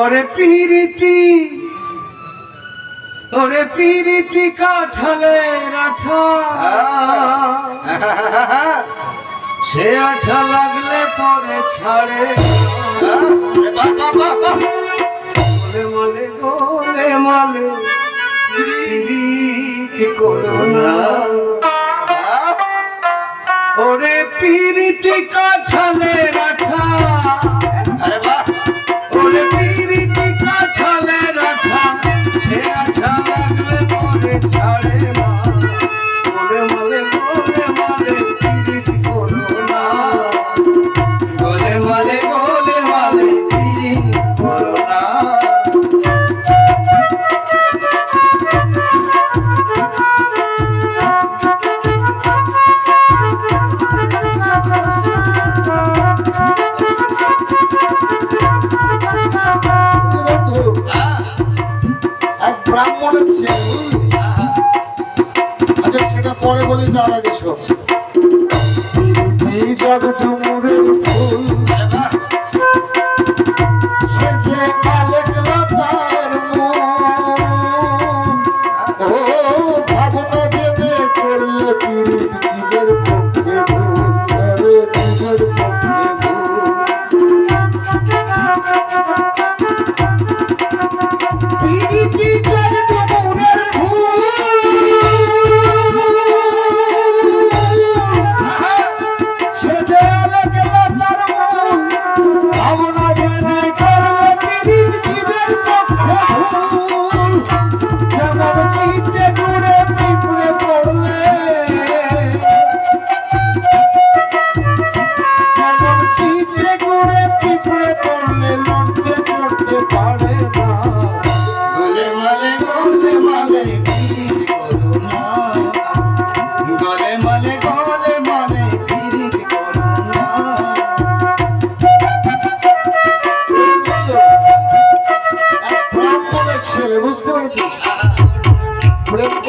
ওরে পিরিতি ওরে পিরিতি কাঠালে রাঠা। সে আঠা লাগলে পরে ছাড়ে। গোলে মালে গোলে মালে, পিরিতি করো না। ওরে পিরিতি কাঠালে ছেলে বুঝলি? আচ্ছা সেটা আগে শোন এই জগটুমুরের ফুল। সে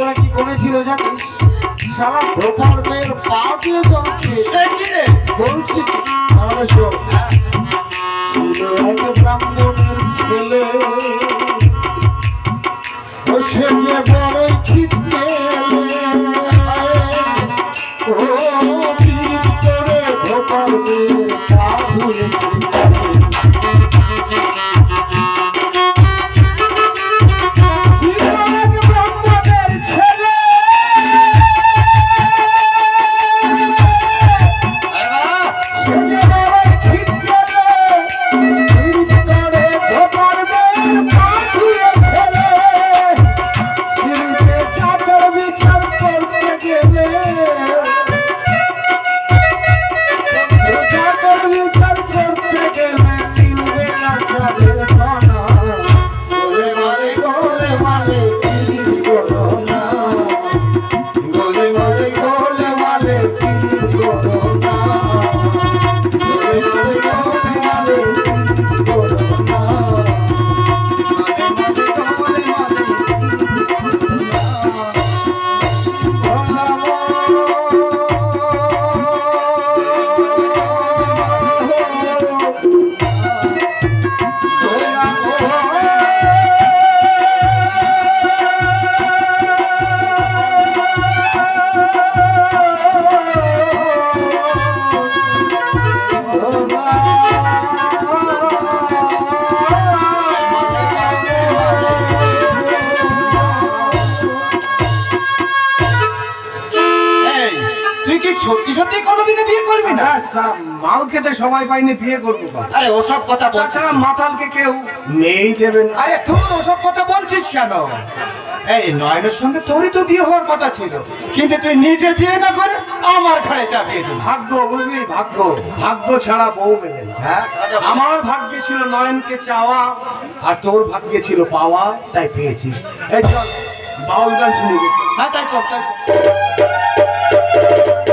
করে কি করেছিল জানিস? সারা প্রকল্পের মেয়ের পা দিয়ে বলছি। কি? তাহলে শোন ছিল এক ব্রাহ্মণের ছেলে। সত্যি সত্যি কোনোদিনও বিয়ে করবি না? না সা- মাল খেতে সময় পাইনি বিয়ে করব আরে ওসব কথা বলছিস তাছাড়া মাতালকে কেউ মেয়েই দেবে না। আরে তুই ওসব কথা বলছিস কেন? এই নয়নের সঙ্গে তোরই তো বিয়ে হওয়ার কথা ছিল। কিন্তু তুই নিজে বিয়ে না করে আমার ঘরে চাপিয়ে দিলি। ভাগ্য বুঝলি? ভাগ্য। ভাগ্য ছাড়া বউ মেলে হ্যাঁ আমার ভাগ্যে ছিল নয়নকে চাওয়া আর তোর ভাগ্যে ছিল পাওয়া তাই পেয়েছিস। এই চল বাউল গান শুনে। হ্যাঁ তাই চল তাই চল।